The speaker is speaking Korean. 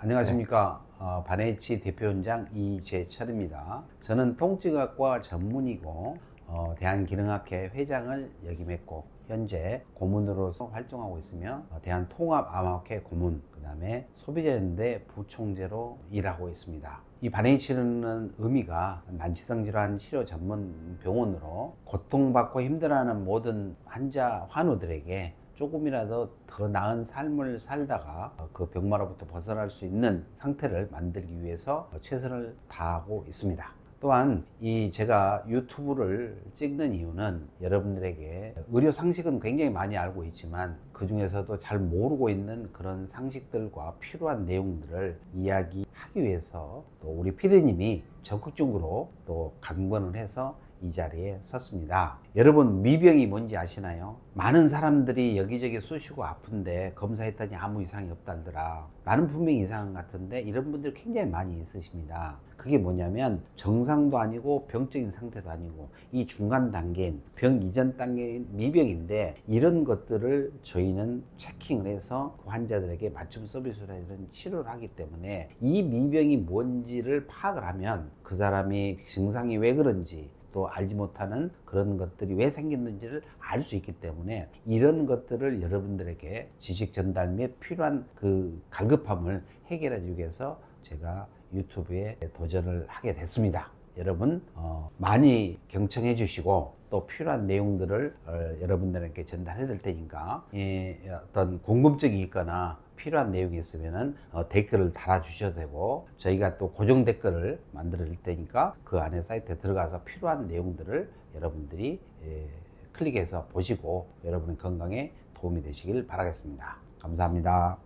안녕하십니까. 어, 바네이치 대표원장 이재철입니다. 저는 통증학과 전문이고 어, 대한기능학회 회장을 역임했고 현재 고문으로서 활동하고 있으며 어, 대한통합암학회 고문 그 다음에 소비자연대 부총재로 일하고 있습니다. 이 바네이치는 의미가 난치성 질환 치료 전문 병원으로 고통받고 힘들어하는 모든 환자 환우들에게 조금이라도 더 나은 삶을 살다가 그 병마로부터 벗어날 수 있는 상태를 만들기 위해서 최선을 다하고 있습니다. 또한 이 제가 유튜브를 찍는 이유는 여러분들에게 의료 상식은 굉장히 많이 알고 있지만 그 중에서도 잘 모르고 있는 그런 상식들과 필요한 내용들을 이야기하기 위해서 또 우리 피디님이 적극적으로 또 간권을 해서 이 자리에 섰습니다. 여러분 미병이 뭔지 아시나요? 많은 사람들이 여기저기 쑤시고 아픈데 검사했더니 아무 이상이 없다더라. 나는 분명히 이상한 것 같은데 이런 분들 굉장히 많이 있으십니다. 그게 뭐냐면 정상도 아니고 병적인 상태도 아니고 이 중간 단계인 병 이전 단계인 미병인데 이런 것들을 저희는 체킹을 해서 그 환자들에게 맞춤 서비스로 이런 치료를 하기 때문에 이 미병이 뭔지를 파악을 하면 그 사람이 증상이 왜 그런지 또 알지 못하는 그런 것들이 왜 생겼는지를 알 수 있기 때문에 이런 것들을 여러분들에게 지식 전달 및 필요한 그 갈급함을 해결해 주기 위해서 제가 유튜브에 도전을 하게 됐습니다. 여러분 어, 많이 경청해 주시고 또 필요한 내용들을 어, 여러분들에게 전달해 드릴 테니까 예, 어떤 궁금증이 있거나 필요한 내용이 있으면은 어, 댓글을 달아 주셔도 되고 저희가 또 고정 댓글을 만들어 드릴 테니까 그 안에 사이트에 들어가서 필요한 내용들을 여러분들이 예, 클릭해서 보시고 여러분의 건강에 도움이 되시길 바라겠습니다. 감사합니다.